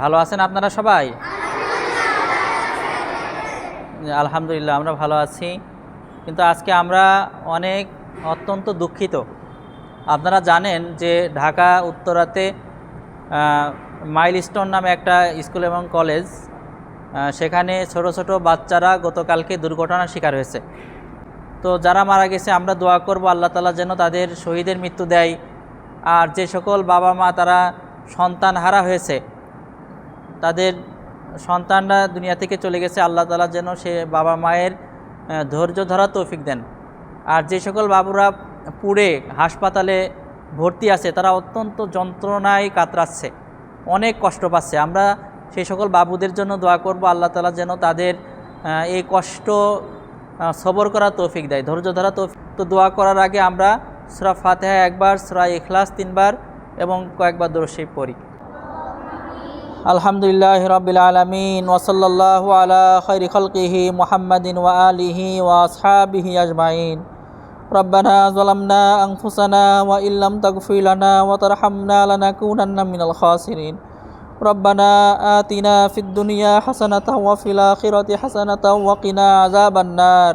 ভালো আছেন আপনারা সবাই? আলহামদুলিল্লাহ, আমরা ভালো আছি। কিন্তু আজকে আমরা অনেক অত্যন্ত দুঃখিত। আপনারা জানেন যে ঢাকা উত্তরাতে মাইলস্টোন নামে একটা স্কুল এবং কলেজ সেখানে ছোট ছোট বাচ্চারা গতকালকে দুর্ঘটনার শিকার হয়েছে। তো যারা মারা গেছে, আমরা দোয়া করব আল্লাহ তালা যেন তাদের শহীদের মৃত্যু দেয়। আর যে সকল বাবা মা তারা সন্তান হারা হয়েছে তাদের সন্তানরা দুনিয়া থেকে চলে গেছে, আল্লাহ তালা যেন সে বাবা মায়ের ধৈর্য ধরা তৌফিক দেন। আর যে সকল বাবুরা পুড়ে হাসপাতালে ভর্তি আছে, তারা অত্যন্ত যন্ত্রণায় কাতরাচ্ছে, অনেক কষ্ট পাচ্ছে। আমরা সেই সকল বাবুদের জন্য দোয়া করব, আল্লাহ তালা যেন তাদের এই কষ্ট সবর করা তৌফিক দেয়, ধৈর্য ধরা তৌফিক তো দোয়া করার আগে আমরা সুরা ফাতেহা একবার, সুরা ইখলাস তিনবার এবং কয়েকবার দর্শী পড়ি। الحمد لله رب العالمين وصلى الله على خير خلقه محمد وآله وأصحابه أجمعين ربنا ظلمنا أنفسنا وإن لم تغفر لنا وترحمنا لنكونن من الخاسرين ربنا آتنا في الدنيا حسنة وفي الآخرة حسنة وقنا عذاب النار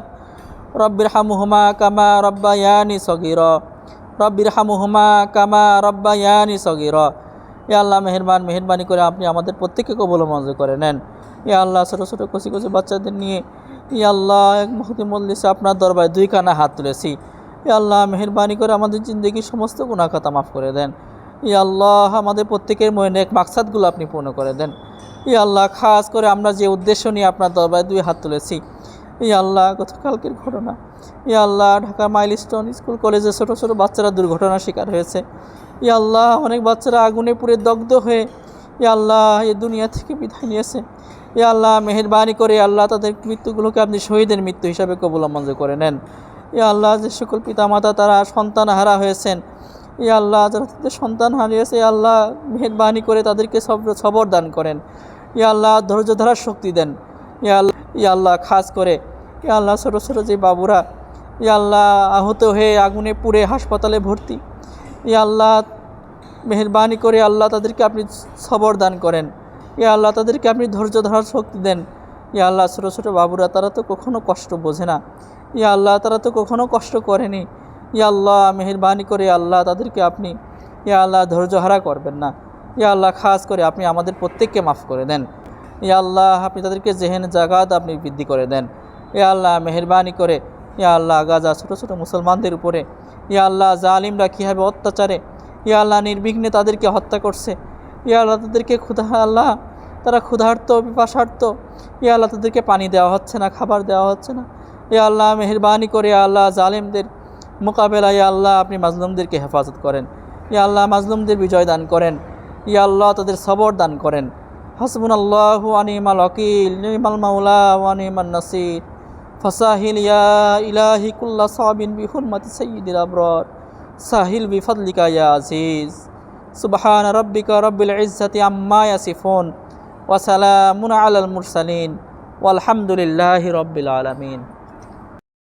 رب ارحمهما كما ربياني صغيرا رب ارحمهما كما ربياني صغيرا ইয়া আল্লাহ মেহরবান, মেহরবানি করে আপনি আমাদের প্রত্যেককে কবল মঞ্জুর করে নেন। এ আল্লাহ ছোটো ছোটো কচি কচি বাচ্চাদের নিয়ে ইয়া আল্লাহ এক মুহূর্তে মল্লিসে আপনার দরবারে দুই কানা হাত তুলেছি। ইয়া আল্লাহ মেহরবানি করে আমাদের জিন্দগির সমস্ত গুণাখাতা মাফ করে দেন। ইয়া আল্লাহ আমাদের প্রত্যেকের মনে এক মাকসাদগুলো আপনি পূর্ণ করে দেন। ইয়া আল্লাহ খাস করে আমরা যে উদ্দেশ্য নিয়ে আপনার দরবারে দুই হাত তুলেছি। ইয়া আল্লাহ গতকালকের ঘটনা। ইয়া আল্লাহ ঢাকা মাইলস্টোন স্কুল কলেজে ছোটো ছোটো বাচ্চারা দুর্ঘটনার শিকার হয়েছে। ইয়া আল্লাহ অনেক বাচ্চারা আগুনে পুড়ে দগ্ধ হয়ে ইয়া আল্লাহ এ দুনিয়া থেকে বিদায় নিয়েছে ইয়া আল্লাহ মেহরবানি করে আল্লাহ তাদের মৃত্যুগুলোকে আপনি শহীদের মৃত্যু হিসাবে কবুল মঞ্জুর করে নেন ইয়া আল্লাহ যে সকল পিতামাতা তারা সন্তান হারা হয়েছেন ইয়া আল্লাহ যারা তাদের সন্তান হারিয়েছে ইয়া আল্লাহ মেহরবানি করে তাদেরকে সব সবর দান করেন ইয়া আল্লাহ ধৈর্য ধরার শক্তি দেন ইয়া আল্লাহ ইয়া আল্লাহ খাস করে ইয়া আল্লাহ ছোটো ছোটো যে বাবুরা ইয়া আল্লাহ আহত হয়ে আগুনে পুড়ে হাসপাতালে ভর্তি ইয়া আল্লাহ মেহরবানি করে আল্লাহ তাদেরকে আপনি সবর দান করেন। ইয়া আল্লাহ তাদেরকে আপনি ধৈর্য ধরার শক্তি দেন। ইয়া আল্লাহ ছোটো ছোটো বাবুরা, তারা তো কখনো কষ্ট বোঝে না। ইয়া আল্লাহ, তারা তো কখনো কষ্ট করেনি। ইয়া আল্লাহ, মেহরবানি করে আল্লাহ তাদেরকে আপনি ইয়া আল্লাহ ধৈর্য হারা করবেন না। ইয়া আল্লাহ খাস করে আপনি আমাদের প্রত্যেককে মাফ করে দেন। ইয়া আল্লাহ, আপনি তাদেরকে জেহেন জাগাত আপনি বৃদ্ধি করে দেন। ইয়া আল্লাহ, মেহরবানি করে ইয়া আল্লাহ গাজা ছোটো ছোটো মুসলমানদের উপরে ইয়া আল্লাহ, জালিমরা কীভাবে অত্যাচারে? ইয়া আল্লাহ, নির্বিঘ্নে তাদেরকে হত্যা করছে। ইয়া আল্লাহ, তাদেরকে ক্ষুধা, আল্লাহ, তারা ক্ষুধার্ত পিপাসার্ত ইয়া আল্লাহ, তাদেরকে পানি দেওয়া হচ্ছে না, খাবার দেওয়া হচ্ছে না। ইয়া আল্লাহ, মেহরবানি করে আল্লাহ, জালিমদের মোকাবেলা ইয়া আল্লাহ, আপনি মাজলুমদেরকে হেফাজত করেন। ইয়া আল্লাহ, মাজলুমদের বিজয় দান করেন। ইয়া আল্লাহ, তাদের সবর দান করেন। হাসবুন আল্লাহ আনিমাল অকিল নিমাল মাউলা ওয়ানিমান নাসির। ফসাহিল ইয়া ইলাহি কুল্লা সাবিন বিহুরমাতি সাইয়্যিদিল আবরার সাহিল বিফদলিকা ইয়া আজিজ সুবহান রব্বিকা রব্বিল ইজ্জাতি আম্মা ইয়াসিফুন ওয়া সালামুন আলাল মুরসালিন ওয়ালহামদুলিল্লাহি রব্বিল আলামিন